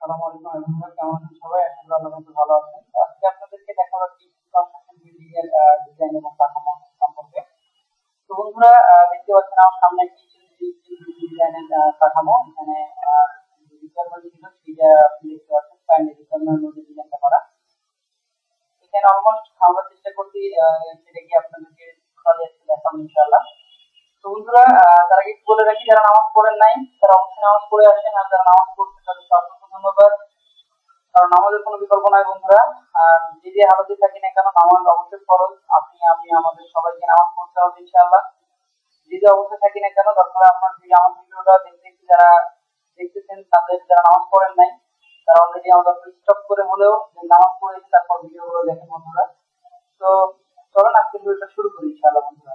আসসালামু আলাইকুম everyone, কেমন আছেন সবাই? আশা করি আল্লাহর ভালো আছেন। আজকে আপনাদেরকে দেখাবো কনস্ট্রাকশন বিল্ডিং এর ডিজাইন এবং কাঠামো সম্পর্কে। তো বন্ধুরা দেখতে পাচ্ছেন আমার সামনে একটি ডিজাইনের কাঠামো এখানে রিকোয়ারমেন্ট ছিল সেটা দেখতে পাচ্ছেন কাইন্ডলি রিকোয়ারমেন্ট মধ্যে ডিজাইনটা করা। এখানে অলমোস্ট আমরা চেষ্টা করছি আহ, সেটা কি আপনাদেরকে টোটালি দেখাবো ইনশাআল্লাহ। তো বন্ধুরা আগে বলে রাখি, যারা নামাজ পড়েন নাই, তারা অবশ্যই নামাজ পড়ে আসেন, আর যারা নামাজ পড়ছেন তাদেরকে অসংখ্য ধন্যবাদ। কারণ নামাজের কোনো বিকল্প নাই বন্ধুরা, আর যে হালতে থাকি না কেন, নামাজ অবশ্যই ফরজ। আপনি, আমি, আমাদের সবাইকে নামাজ পড়তে হবে, ইনশাআল্লাহ। যে যে থাকি না কেন দরকার আপনার যে আমার ভিডিওটা দেখতে যারা দেখতেছেন, তাদের, যারা নামাজ পড়েন নাই, তারা অলরেডি আমাদের স্টপ করে হলেও নামাজ পড়েছে তারপর ভিডিওগুলো দেখেন বন্ধুরা। তো চলুন, আজকের ভিডিওটা শুরু করি, ইনশাআল্লাহ বন্ধুরা।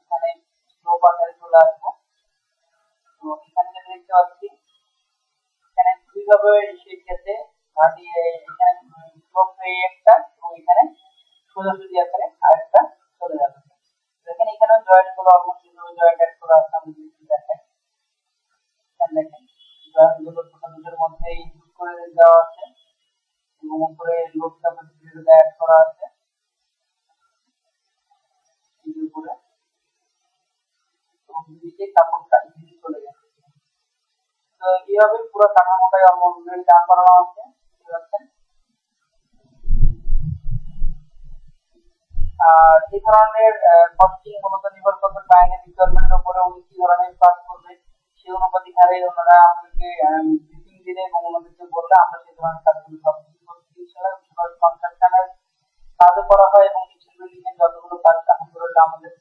আকারে চলে আসব। তো এখানে যেটা দেখতে পাচ্ছি এখানে দুইভাবে সেই ক্ষেত্রে এখানে একটা। নিচে কাপড়টা ইজিলি চলে গেছে তো এইভাবে পুরো কাঠামোটাই করানো আছে আর এই ধরনের কস্টিং মূলত নির্ভর উপরে উনি কি ধরনের কাজ করবে হারে ওনারা আমাদেরকে দিলে এবং ওনাদেরকে বললে আমরা সেই ধরনের কাজগুলো সব কিছু ইনশাআল্লাহ। কনস্ট্রাকশনের কাজও করা হয় এবং কিচেন বিল্ডিং এর যতগুলো কাজ আলহামদুলিল্লাহ আমাদের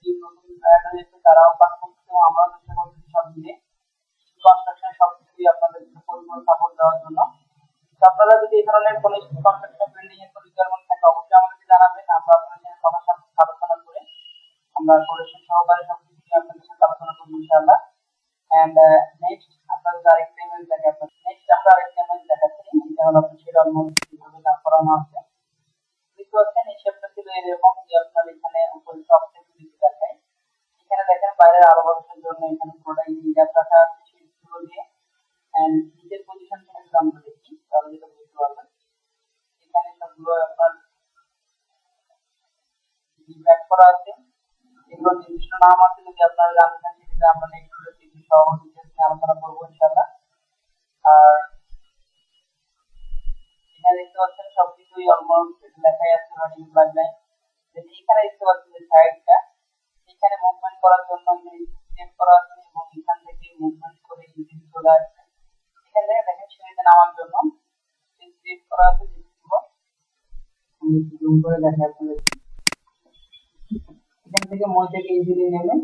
আরেকটা সেটা পজিশন এখানে নির্দিষ্ট নাম আছে। যদি আপনারা জানতে চান, সেক্ষেত্রে আমরা নেক্সট ভিডিওতে সহ ডিটেলস নিয়ে আলোচনা করব ইনশাআল্লাহ। আর এখানে দেখতে পাচ্ছেন সবকিছুই অলমোস্ট লেখাই আছে রানিং লাইন এখানে দেখতে পাচ্ছেন যে সাইডটা এখানে মুভমেন্ট করার জন্য সেভ করা আছে এবং এখান থেকে মুভমেন্ট করে ইজিলি চলে আসছে এখান থেকে দেখেন সিঁড়িতে নামার জন্য সেভ করা আছে জুম করে আপনাদের এখান থেকে মই থেকে ইজিলি নেমে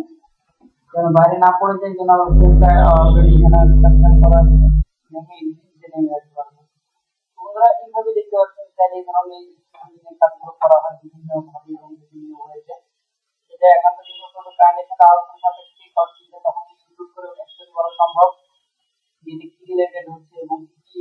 যেন বাইরে না পড়ে যায়, যেন আমার ফোনটা অলরেডি এখানে কানেকশন করা আছে। নেমে ইজিলি নেমে আসতে পারবে। তোমরা এইভাবে দেখতে পাচ্ছেন স্যার এই ধরনের ইঞ্জিনিয়ারিং কাজগুলো করা হয়, বিভিন্ন ভাবে এবং বিভিন্ন হয়েছে। এটা একান্ত করবে ক্লায়েন্টের সাথে আলোচনা সাপেক্ষে তখন ইনক্লুড করে এক্সপ্লেন করা সম্ভব। যে কি রিলেটেড হচ্ছে এবং কি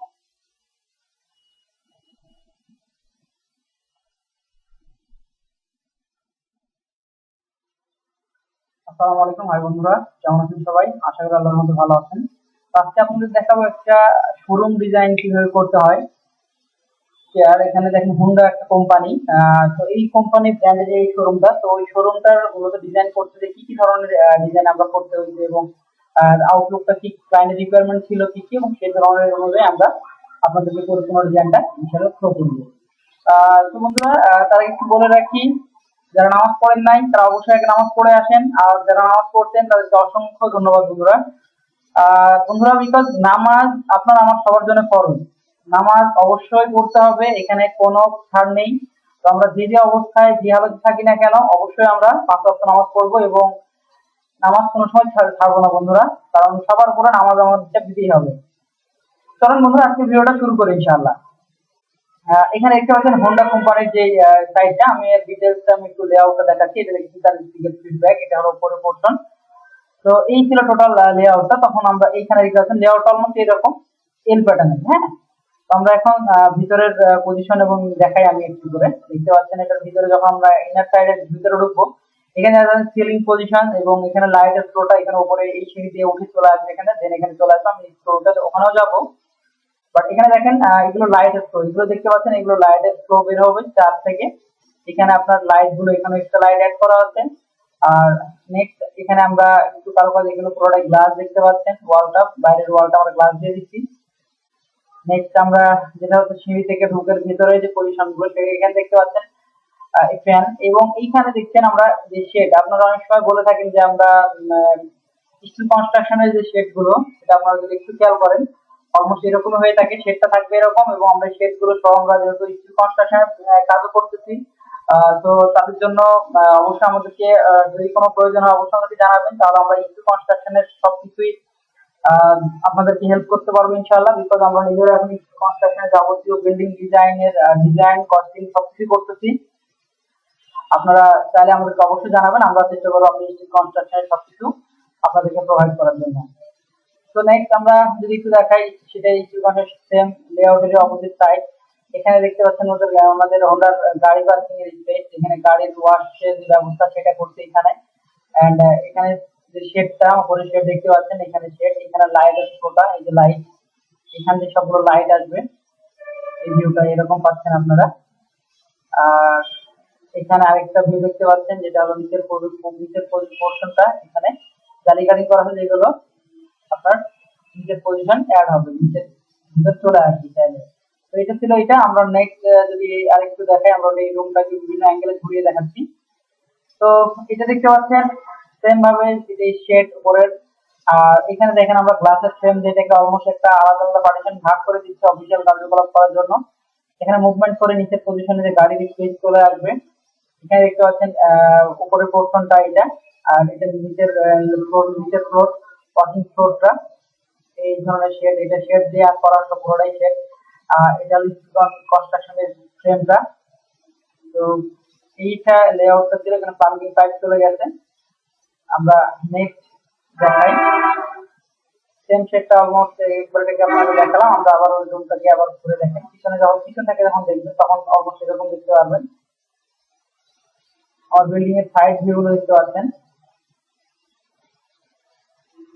আসসালামু আলাইকুম, ভাই বন্ধুরা। কেমন আছেন সবাই? আশা করি আল্লাহর মধ্যে ভালো আছেন। আজকে আপনাদের দেখাবো একটা শোরুম ডিজাইন কীভাবে করতে হয়। আর এখানে দেখেন হুন্ডা একটা কোম্পানি তো এই কোম্পানি ব্র্যান্ডের যে শোরুমটা তো ওই শোরুমটার মূলত ডিজাইন করতে যে কি কি ধরনের ডিজাইন আমরা করতে হয়েছে এবং আউটলুকটা কি ক্লায়েন্টের রিকোয়ারমেন্ট ছিল কি কি, এবং সেই ধরনের অনুযায়ী আমরা আপনাদেরকে পরিপূর্ণ ডিজাইনটা ইনশাআল্লাহ থ্রো করব। তো বন্ধুরা তার একটু বলে রাখি যারা নামাজ পড়েন নাই, তারা অবশ্যই আগে নামাজ পড়ে আসেন। আর যারা নামাজ পড়তেন তাদেরকে অসংখ্য ধন্যবাদ বন্ধুরা। বন্ধুরা বিকজ নামাজ আপনার আমার সবার জন্য ফরজ। নামাজ অবশ্যই পড়তে হবে, এখানে কোনো ছাড় নেই। তো আমরা যে যে অবস্থায় যে হালতে থাকি না কেন, অবশ্যই আমরা পাঁচ ওয়াক্ত নামাজ পড়ব এবং নামাজ কোনো সময় ছাড়- ছাড়বো না বন্ধুরা। কারণ সবার উপরে নামাজ আমাদের দিতেই হবে। চলুন বন্ধুরা, আজকে ভিডিওটা শুরু করি ইনশাআল্লাহ। এখানে দেখতে পাচ্ছেন হোন্ডা কোম্পানির যে সাইটটা আমি এর ডিটেলস আমি একটু লেআউটটা দেখাচ্ছি। এটা দেখছি তার ফিডব্যাক এটা হলো উপরে পোর্শন তো এই ছিল টোটাল লেআউটটা তখন আমরা এইখানে দেখতে পাচ্ছেন লেআউট অলমোস্ট এরকম এল প্যাটার্নের হ্যাঁ? তো আমরা এখন ভিতরের পজিশন এবং দেখাই আমি একটু করে। দেখতে পাচ্ছেন এটার ভিতরে যখন আমরা ইনার সাইডের ভিতরে ঢুকবো, এখানে সিলিং পজিশন এবং এখানে লাইটের ফ্লোটা এখানে উপরে এই সিঁড়ি দিয়ে উঠে চলে আসবে এখানে। দেন এখানে চলে আসবে, আমি ফ্লোরটা ওখানেও যাব। বাট এখানে দেখেন এগুলো এগুলো দেখতে পাচ্ছেন, এগুলো বের হবে চার থেকে। এখানে আপনার লাইটগুলো, এখানে এক্সট্রা লাইট অ্যাড করা আছে। আর নেক্সট এখানে আমরা একটু এগুলো পুরোটাই গ্লাস দেখতে পাচ্ছেন ওয়ালটা বাইরের ওয়ালটা আমরা গ্লাস দিয়ে দিচ্ছি। নেক্সট আমরা যেটা হচ্ছে সিঁড়ি থেকে ঢুকের ভিতরে যে পজিশনগুলো, সেটা এখানে দেখতে পাচ্ছেন ফ্যান এবং এইখানে দেখছেন আমরা যে শেড আপনারা অনেক সময় বলে থাকেন যে আমরা স্টিল কনস্ট্রাকশনের যে শেডগুলো, সেটা আপনারা যদি একটু খেয়াল করেন অলমোস্ট এরকম হয়ে থাকে শেডটা থাকবে এরকম এবং আমরা শেডগুলো সহ যেহেতু স্টিল কনস্ট্রাকশনের কাজও করতেছি। তো তাদের জন্য অবশ্যই আমাদেরকে যদি কোনো প্রয়োজন হয় অবশ্যই আমাদেরকে জানাবেন, তাহলে আমরা স্টিল কনস্ট্রাকশনের সবকিছুই আপনাদেরকে হেল্প করতে পারব ইনশাআল্লাহ। বিকজ আমরা নিজেরা এখন কনস্ট্রাকশনের যাবতীয় বিল্ডিং ডিজাইনের ডিজাইন কস্টিং সবকিছু করতেছি। আপনারা চাইলে আমাদেরকে অবশ্যই জানাবেন, আমরা চেষ্টা করব আপনি কনস্ট্রাকশনের সবকিছু আপনাদেরকে প্রোভাইড করার জন্য। তো নেক্সট আমরা যদি একটু দেখাই সেটা ইস্টুকনের সেম লেআউটের অপোজিট সাইড এখানে দেখতে পাচ্ছেন ওদের আমাদের হোন্ডার গাড়ি পার্কিং এর স্পেস এখানে গাড়ির ওয়াশের যে ব্যবস্থা, সেটা করছে এখানে। এন্ড এখানে যে শেডটা উপরে শেড দেখতে পাচ্ছেন, এখানে শেড এখানে লাইটের ফ্লোটা এই যে লাইট এখান থেকে সবগুলো লাইট আসবে। এই ভিউটা এরকম পাচ্ছেন আপনারা। আর এখানে আরেকটা ভিউ দেখতে পাচ্ছেন, যেটা হলো নিচের পোর্শনটা এখানে। জালি কাটিং করা হয়েছে যেগুলো আপনার নিচের পজিশন অ্যাড হবে নিচের ভিতর চলে আসবে চাইলে তো এটা ছিল এটা, আমরা নেক্সট যদি আরেকটু দেখাই, আমরা এই রুমটাকে বিভিন্ন অ্যাঙ্গেলে ঘুরিয়ে দেখাচ্ছি। তো এটা দেখতে পাচ্ছেন সেম ভাবে এই শেড উপরের, আর এখানে দেখেন আমরা গ্লাসের ফ্রেম যেটাকে অলমোস্ট একটা আলাদা আলাদা পার্টিশন ভাগ করে দিচ্ছি অফিসিয়াল কার্যকলাপ করার জন্য। এখানে মুভমেন্ট করে নিচের পজিশনে যে গাড়ির স্পেস চলে আসবে, এখানে দেখতে পাচ্ছেন উপরের পোর্শনটা এটা, আর এটা নিচের ফ্লোর নিচের ফ্লোর ওয়াকিং ফ্লোরটা এই ধরনের শেড এটা শেড দিয়ে আর করা সব পুরোটাই শেড এটা কনস্ট্রাকশনের ফ্রেমটা তো এইটা লেআউটটা ছিল এখানে প্লাম্বিং পাইপ চলে গেছে। আমরা নেক্সট দেখাই। সেম শেডটা অলমোস্ট একবারটাকে আপনাকে দেখালাম। আমরা আবার ওই রুমটাকে আবার ঘুরে দেখেন পিছনে যখন পিছন থেকে যখন দেখবেন, তখন অলমোস্ট এরকম দেখতে পারবেন। আমার বিল্ডিং এর সাইড ভিউ দেখতে পাচ্ছেন।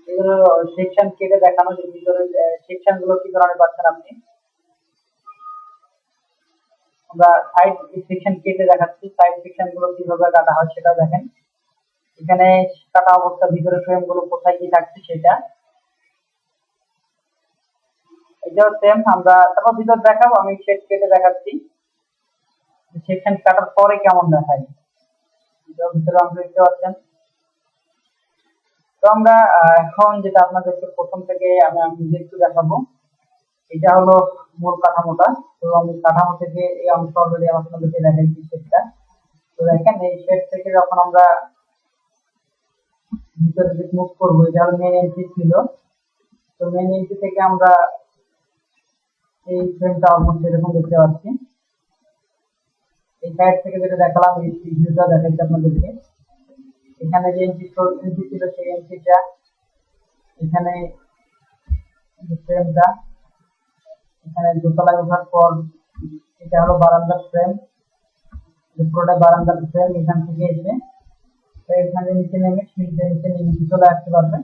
এগুলো সেকশন কেটে দেখানো যে ভিতরে সেকশনগুলো কি ধরনের পাচ্ছেন আপনি? আমরা সাইড সেকশন কেটে দেখাচ্ছি সাইড সেকশনগুলো কীভাবে কাটা হয় সেটা দেখেন। এখানে কাটা অবস্থা ভিতরে ফ্রেমগুলো কোথায় কি থাকছে সেটা। এটাও সেম আমরা তারপর ভিতর দেখাবো, আমি শেড কেটে দেখাচ্ছি। সেকশন কাটার পরে কেমন দেখায়। ভিতরে আমরা দেখতে পাচ্ছেন। আমরা এখন যেটা আপনাদেরকে প্রথম থেকে আমি নিজে একটু দেখাবো, এটা হলো মূল কাঠামোটা। তো আমি কাঠামো থেকে এই অংশ অলরেডি আপনাদেরকে দেখাইছি সেটটা তো দেখেন, এই শেড থেকে যখন আমরা ভিতরে দিকে মুভ করব, এটা হলো মেন এন্ট্রি ছিল। তো মেন এন্ট্রি থেকে আমরা এই ফ্রেমটা অলমোস্ট এরকম দেখতে পাচ্ছি। এই সাইড থেকে যেটা দেখালাম, এই ভিউটা দেখাচ্ছি আপনাদেরকে। এখানে যে এন্ট্রি ছিল সেই এন্ট্রিটা এখানে ফ্রেমটা এখানে ওঠার পর এটা হলো বারান্দার ফ্রেম পুরোটা বারান্দার ফ্রেম এখান থেকে এসে এখানে নিচে নেমে, নিচে নিচে চলে আসতে পারবে?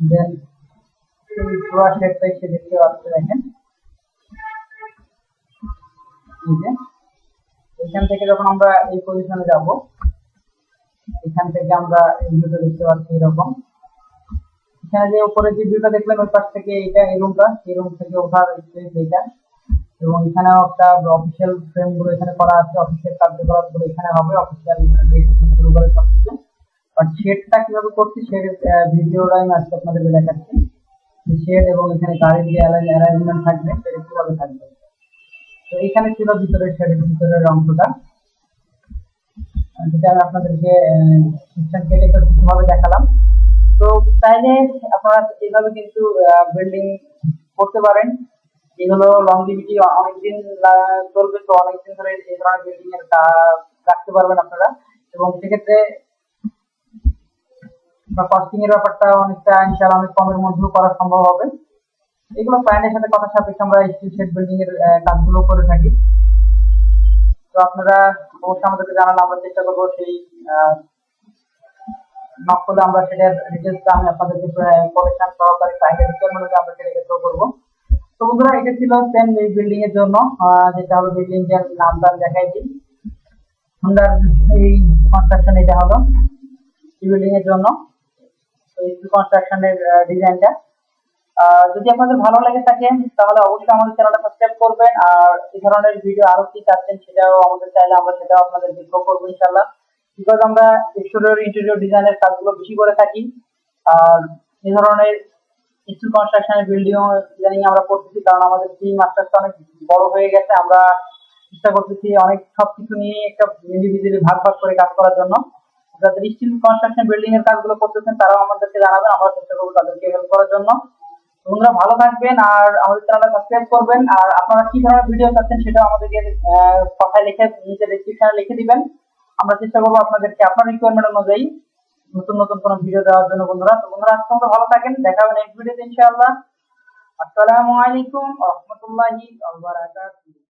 দেন পুরো শেডটা এসে দেখতে পাচ্ছে দেখেন এখান থেকে যখন আমরা এই পজিশনে যাব এখান থেকে আমরা ভিউটা দেখতে পাচ্ছি এরকম। এখানে যে উপরে যে ভিউটা দেখলেন, ওই পাশ থেকে এটা এই রুমটা এই রুম থেকে ওঠার স্পেস এইটা। এবং এখানেও একটা অফিসিয়াল ফ্রেমগুলো এখানে করা আছে অফিসিয়াল কার্যকলাপগুলো এখানে হবে অফিসিয়াল শুরু করে সবকিছু। বাট শেডটা কীভাবে করছি শেড ভিডিওটা আমি আজকে আপনাদেরকে দেখাচ্ছি। শেড এবং এখানে গাড়ির যে অ্যারেঞ্জমেন্ট থাকবে, সেটা কীভাবে থাকবে। তো এখানে ছিল ভিতরের শেডের ভিতরের অংশটা। যেটা আমি আপনাদেরকে দেখালাম। তো চাইলে আপনারা এইভাবে কিন্তু বিল্ডিং করতে পারেন। এগুলো লংজিভিটি অনেকদিন চলবে তো অনেকদিন ধরে এই ধরনের বিল্ডিং এর রাখতে পারবেন আপনারা। এবং সেক্ষেত্রে কস্টিং এর ব্যাপারটা অনেকটা ইনশাআল্লাহ অনেক কমের মধ্যেও করা সম্ভব হবে। এগুলো ক্লায়েন্টের সাথে কথা সাপেক্ষে আমরা স্টিল শেড বিল্ডিং এর কাজগুলো করে থাকি। তো আপনারা অবশ্যই আমাদেরকে জানালে আমরা চেষ্টা করব সেই আমরা সেটার আমি আপনাদেরকে সহকারে আমরা সেটাকে করব। তো বন্ধুরা, এটা ছিল সেম বিল্ডিং এর জন্য যেটা হলো বিল্ডিং এর নাম দাম দেখাইছি। এই কনস্ট্রাকশন এটা হলো বিল্ডিং এর জন্য। এই কনস্ট্রাকশনের ডিজাইনটা যদি আপনাদের ভালো লেগে থাকে, তাহলে অবশ্যই আমাদের চ্যানেলটা সাবস্ক্রাইব করবেন। আর এই ধরনের ভিডিও আরও কি চাচ্ছেন সেটাও আমাদের চাইলে আমরা সেটাও আপনাদেরকে থ্রো করব ইনশাল্লাহ বিকজ আমরা এক্সটেরিয়র ইন্টেরিয়র ডিজাইনের কাজগুলো বেশি করে থাকি। আর এই ধরনের স্কুল কনস্ট্রাকশনের বিল্ডিং ডিজাইনিং আমরা করতেছি, কারণ আমাদের টিম আস্তে আস্তে অনেক বড় হয়ে গেছে। আমরা চেষ্টা করতেছি অনেক সবকিছু নিয়ে একটা ইন্ডিভিজুয়ালি ভাগ ভাগ করে কাজ করার জন্য। যাদের স্টিল কনস্ট্রাকশন বিল্ডিং এর কাজগুলো করতেছেন, তারাও আমাদেরকে জানাবেন, আমরা চেষ্টা করব তাদেরকে হেল্প করার জন্য। তোমরা ভালো থাকবেন আর আমাদের চ্যানেলটা সাবস্ক্রাইব করবেন। আর আপনারা কি ধরনের ভিডিও চাচ্ছেন সেটা আমাদেরকে কথায় লিখে, নিচে ডেসক্রিপশনে লিখে দিবেন। আমরা চেষ্টা করব আপনাদেরকে, আপনার রিকোয়ারমেন্ট অনুযায়ী নতুন নতুন কোনো ভিডিও দেওয়ার জন্য বন্ধুরা। তো বন্ধুরা, আজকে ভালো থাকেন। দেখা হবে নেক্সট ভিডিওতে ইনশাআল্লাহ। আসসালামু আলাইকুম রহমতুল্লাহি